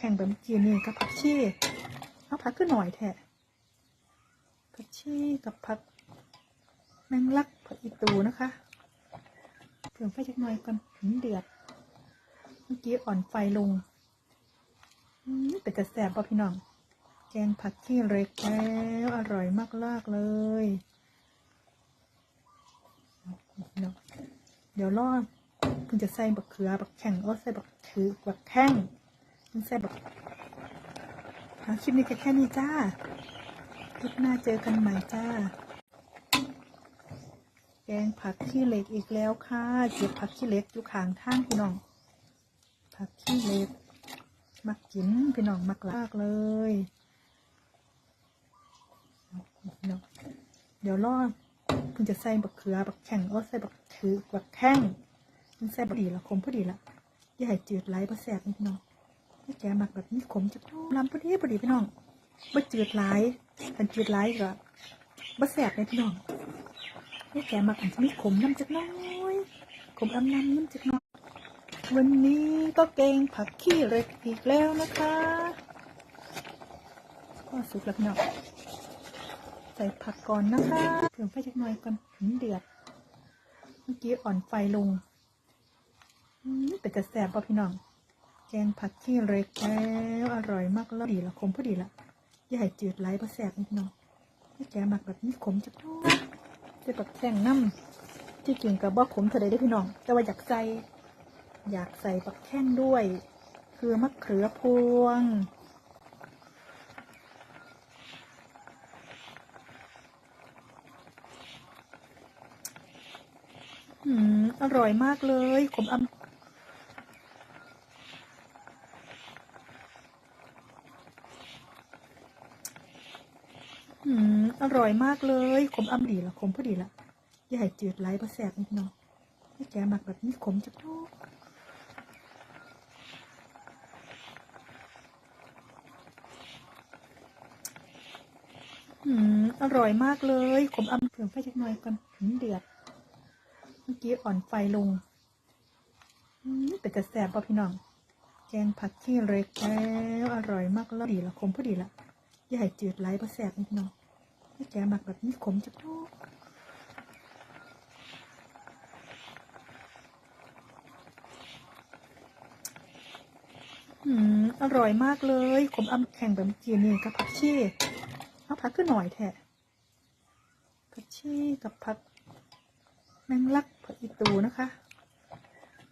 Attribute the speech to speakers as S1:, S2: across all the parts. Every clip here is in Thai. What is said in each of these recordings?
S1: แข่งแบบเมื่อกี้นี่กับผักชีเอาผักขึ้นหน่อยแท้ผักชีกับผักแมงลักผักอีตูนะคะเพิ่มไฟจักหน่อยก่อนถึงเดือดเมื่อกี้อ่อนไฟลงอืมเป็นกระแสบป่ะพี่น้อง แกงผักขี้เล็กแล้วอร่อยมากลากเลยเดี๋ยวรอเพิ่งจะใส่บักเขือบักแข่งโอ้ใส่บักถือบักแข้ง เพิ่งใส่บักหาคลิปนี้แค่แค่นี้จ้า คลิปหน้าเจอกันใหม่จ้า แกงผักขี้เหล็กอีกแล้วค่ะ เก็บผักขี้เหล็กอยู่ข้างทางพี่น้อง ผักขี้เหล็ก มักกินพี่น้องมักลากเลยเดี๋ยวรอเพิ่งจะใส่บักเขือบักแข่งอ้ใส่บักถือบักแข้งมันใส่พอดีละขมพอดีละอย่าให้จืดไหลบ่แสบนิดน้อง ให้แกมักแบบนี้ขมจักน้องลำพอดีพอดีพี่น้องบ่จืดไหลกันจืดไหลก็บ่แสบเลยพี่น้องให้แกมักอันที่มีขมน้ำจักน้อยขมอำน้ำน้ำจักน้อยวันนี้ก็เกงผักขี้เล็กอีกแล้วนะคะก็สุกแล้วพี่น้องใส่ผักก่อนนะคะเพิ่มไฟจักหน่อยก่อนถึงเดือดเมื่อกี้อ่อนไฟลงอืมเป็นกระแสบป่ะพี่น้อง แกงผักขี้เล็กแล้วอร่อยมากแล้วดีละขมพอดีละยาให้จืดไหลบ่แสบนิดหน้องให้แกหมักแบบนี้ขมจักหน้อยจะแบบแข่งน้ำที่กินกับบ่ขมเท่าใดได้พี่น้อง แต่ว่าอยากใส่อยากใส่ปักแข้งด้วย คือมะเขือพวงอืมอร่อยมากเลย ขมอำ อืม อร่อยมากเลย ขมอำดีละขมพอดีละอย่าให้จืดไหลบ่แสบนิดหน่อยให้แกหมักแบบนี้ขมจักหน้อยอืม อร่อยมากเลย ขมอำเพิ่มไฟจักหน่อยก่อนถึงเดือด เมื่อกี้อ่อนไฟลง อืมเป็นกระแสบป่ะพี่น้อง แกงผักขี้เล็กแล้ว อร่อยมากแล้วดีละขมพอดีละอย่าให้จืดไหลบ่แสบนิดหน่อย แกมักแบบนี้ขมจักหน้อยอืมอร่อยมากเลย ขมอำแข่งแบบเมื่อกี้นี่กับผักชีเอาผักขึ้นหน่อยแท้ผักชีกับผักแมงลักผักอีตูนะคะ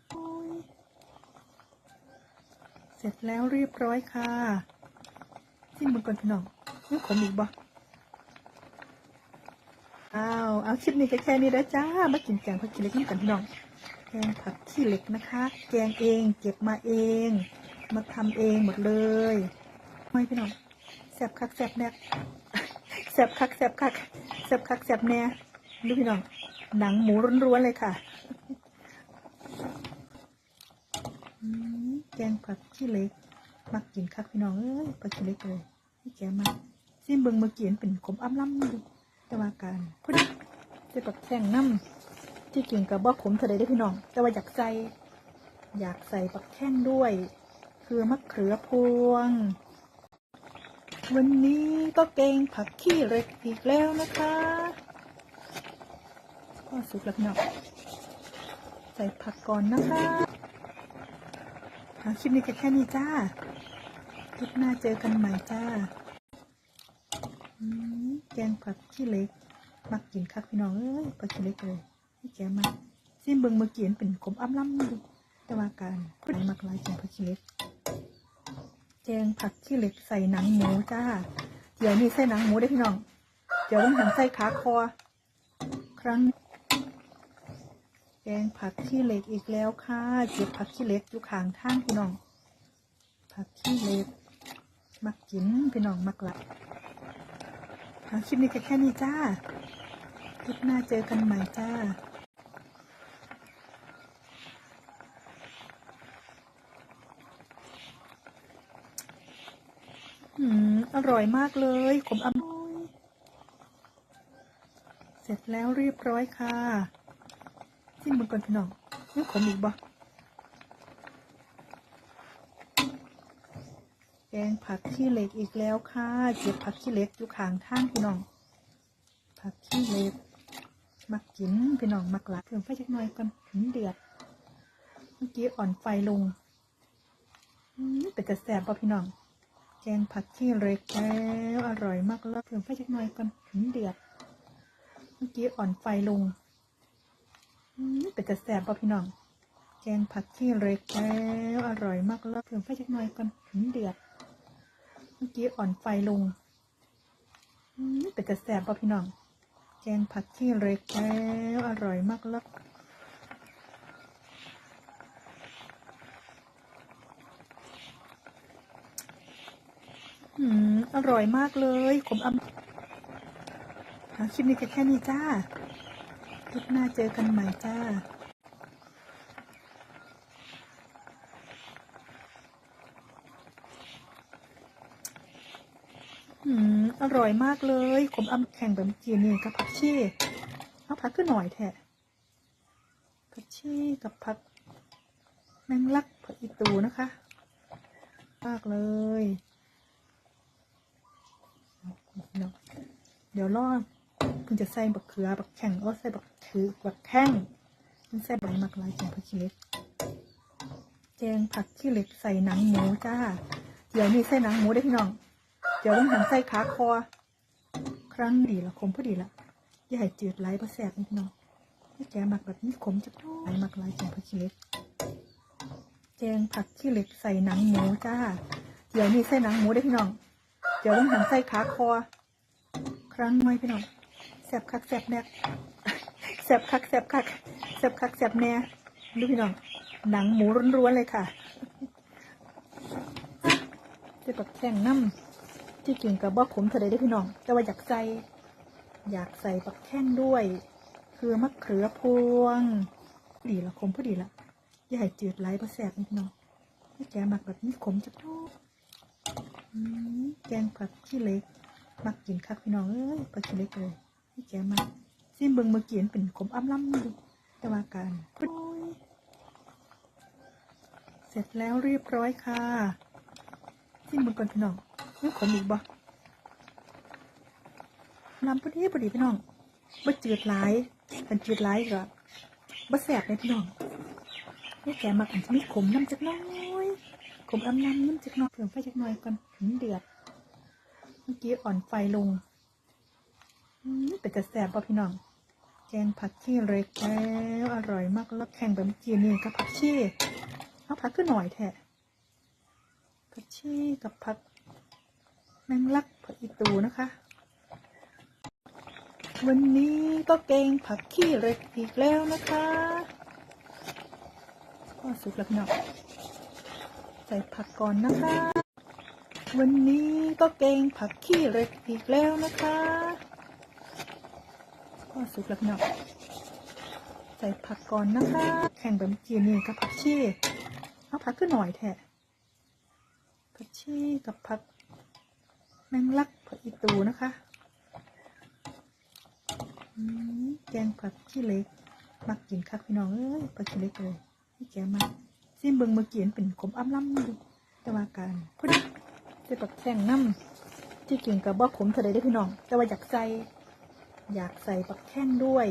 S1: โอ้ยเสร็จแล้วเรียบร้อยค่ะชิมมันก่อนพี่น้องนี่ขมอีกบ่ อ้าวเอาคลิปนี้ก็แค่นี้แล้วจ้ามากินแกงผักขี้เหล็กนี่กันพี่น้องแกงผักขี้เหล็กนะคะ แกงเองเก็บมาเอง มาทำเองหมดเลยไม่พี่น้องแสบคักแสบแนกแสบคักแสบคักแสบคักแสบแน่ดูพี่น้องหนังหมูร้วนๆเลยค่ะแกงผักขี้เหล็กมักกินคักพี่น้องเอ้ยผักขี้เหล็กเลยนี่แกมาซิมเบิงมื่อกี้เป็นขมอ้ำล้ำดู แต่ว่าการพอดีจะกับแข่งน้ำที่กินกับบ่ขมท่าใดได้พี่น้อง แต่ว่าอยากใส่อยากใส่ปักแข้งด้วยคือมะเขือพวง วันนี้ก็เกงผักขี้เล็กอีกแล้วนะคะก็สุกแล้วพี่น้องใส่ผักก่อนนะคะหาคลิปนี้แค่แค่นี้จ้าคลิปหน้าเจอกันใหม่จ้า แกงผักขี้เหล็ก มักกินคักพี่น้องเอ้ยผักขี้เหล็กเลยนี่แกมาซิมเบิงเมื่อกี้เป็นขมอ้ำล้ำดูแต่ว่าการพูดมักหลายกินผักขี้เหล็ก แกงผักขี้เหล็กใส่หนังหมูจ้า เดี๋ยวนี้ใส่หนังหมูได้พี่น้อง เดี๋ยวต้องหันใส่ขาคอ ครั้ง แกงผักขี้เหล็กอีกแล้วค่ะเก็บผักขี้เหล็กอยู่ข้างทางพี่น้อง ผักขี้เหล็ก มักกินพี่น้องมักหลับ คลิปนี้แค่แค่นี้จ้า คลิปหน้าเจอกันใหม่จ้าอืม อร่อยมากเลย ขมอำเสร็จแล้วเรียบร้อยค่ะชิมมันก่อนพี่น้องนี่ขมอีกบ่ แกงผักขี้เหล็กอีกแล้วค่ะเก็บผักขี้เหล็กอยู่ข้างทางพี่น้อง ผักขี้เหล็ก มักกินพี่น้องมักหลายเพิ่มไฟจักหน่อยก่อนถึงเดือด เมื่อกี้อ่อนไฟลงอืมเป็นจะแสบป่ะพี่น้อง แกงผักขี้เหล็กแล้วอร่อยมากแล้วเพิ่มไฟจักหน่อยก่อนถึงเดือด เมื่อกี้อ่อนไฟลงอืมเป็นจะแสบป่ะพี่น้อง แกงผักขี้เหล็กแล้วอร่อยมากแล้วเพิ่มไฟจักหน่อยก่อนถึงเดือด เมื่อกี้อ่อนไฟลงอืมเป็นจะแสบป่ะพี่น้อง แกงผักขี้เล็กแล้วอร่อยมากแล้วอืม อร่อยมากเลย ขมอำหาคลิปนี้แค่แค่นี้จ้าคลิปหน้าเจอกันใหม่จ้า อืม อ ร่อยมากเลย ขมอำแข่งแบบเมื่อกี้นี่กับผักชีเอาผักขึ้นหน่อยแทะผักชีกับผักแมงลักผักอีตูนะคะมากเลยเดี๋ยวรอเพิ่งจะใส่บักเขือบักแข่งก็ใส่บักคือบักแข้งเพิ่งใส่ใบมักลายแกงผักขี้เล็กแกงผักขี้เล็กใส่หนังหมูจ้า เดี๋ยวนี้ใส่หนังหมูได้พี่น้อง ดี๋ยวต้องหันใส่ขาคอ ครั้งดีละคมพอดีละอย่าให้จืดไหลประแสบนี่พี่น้องแกหมักแบบนี้ขมจะต้องไหลมักลายแกงผักขี้เล็ก แกงผักขี้เล็กใส่หนังหมูจ้า เดี๋ยวนี้ใส่หนังหมูได้พี่น้อง เดี๋ยวต้องหันใส่ขาคอ ครั้งน้อยพี่น้องแสบคักแสบแนกแสบคักแสบคักแสบคักแสบแน่ดูพี่น้อง หนังหมูร้วนๆเลยค่ะจะแบบแข่งน้ำ ที่กินกับบ่ขมเท่าใดได้พี่น้อง แต่ว่าอยากใส่อยากใส่ปักแข้งด้วย คือมะเขือพวง ดีละขมพอดีละอย่าให้จืดไหลประแสบนี่พี่น้องแกหมักแบบนี้ขมจะต้องอืมแกงผักขี้เล็กมักกินคักพี่น้องเอ้ยผักขี้เล็กเลยนี่แกมาซิมเบิงเมื่อกี้เป็นขมอ้ำล้ำดูแต่ว่าการเสร็จแล้วเรียบร้อยค่ะซิมเบิงก่อนพี่น้อง ไม่ขมอีกบ่น้ำพอดีพอดีพี่น้องบ่จืดหลายกันจืดหลายก็บ่แสบเลยพี่น้องนี่แกมากันจะมีขมน้ำจักน้อยขมอำน้ำน้ำจักน้อยเพิ่มไฟจักน่อยก่อนถึงเดือดเมื่อกี้อ่อนไฟลงอืมเป็นจะแสบป่ะพี่น้อง แกงผักขี้เล็กแล้วอร่อยมากแล้วแข่งแบบเมื่อกี้นี่กับผักชีเอาผักขึ้นหน่อยแทะผักชีกับผัก แมงลักผักอีตูนะคะ วันนี้ก็แกงผักขี้เหล็กอีกแล้วนะคะก็สุกแล้วพี่น้องใส่ผักก่อนนะคะ วันนี้ก็แกงผักขี้เหล็กอีกแล้วนะคะก็สุกแล้วพี่น้องใส่ผักก่อนนะคะ แข่งแบบเมื่อกี้นี่กับผักชีเอาผักขึ้นหน่อยแทะผักชีกับผัก แมงลักผักอีตูนะคะแกงผักขี้เหล็ก มักกินคักพี่น้องเอ้ยผักขี้เหล็กเลยนี่แกมาซิมเบิงเมื่อกี้เป็นขมอ้ำล้ำดูแต่ว่าการพอดีจะปักแข่งน้ำที่กินกับบ่ขมท่าใดได้พี่น้อง แต่ว่าอยากใส่อยากใส่ปักแข้งด้วย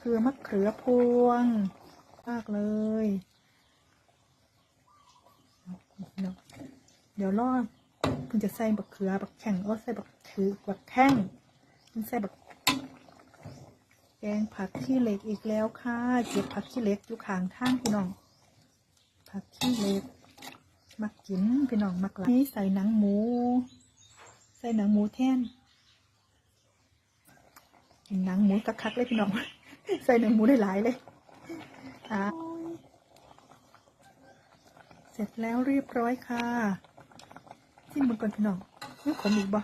S1: คือมะเขือพวงมากเลยเนาะเดี๋ยวรอ เพิ่งจะใส่บักเขือบักแข้งก็ใส่บักคือบักแข้งเพิ่งใส่บักแกงผักขี้เหล็กอีกแล้วค่ะเก็บผักขี้เหล็กอยู่ข้างทางพี่น้อง ผักขี้เหล็กมักกินพี่น้องมักหลายนี่ใส่หนังหมู ใส่หนังหมูแท่นกินหนังหมูกระคักเลยพี่น้อง ใส่หนังหมูได้หลายเลยอะเสร็จแล้วเรียบร้อยค่ะ ซิมมันก่อนพี่น้องไม่ขมอีกบ่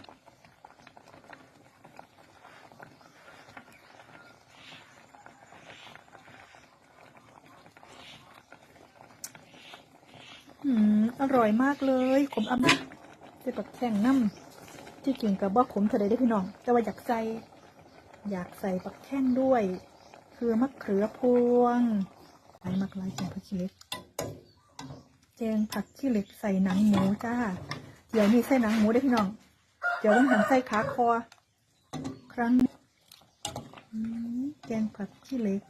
S1: อืม อร่อยมากเลย ขมอำจะปักแข่งน้ำที่กินกับบ่ขมท่าใดได้พี่น้อง แต่ว่าอยากใส่ อยากใส่ปักแข้งด้วยคือมะเขือพวงหลายมักลายแกงผักขี้เหล็กแกงผักขี้เหล็กใส่หนังหมูจ้า เดี๋ยวนี้ใส่หนังหมูได้พี่น้อง เดี๋ยววันหันใส่ขาคอ ครั้งแกงผักขี้เล็ก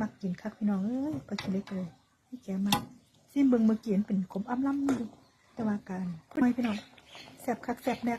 S1: มักกินคักพี่น้องเอ้ยผักขี้เล็กเลยนี่แกมาซิมเบิงเมื่อกี้มันเป็นขมอ้ำล่ำดูแต่ว่าการไม่พี่น้องแสบคักแสบแน่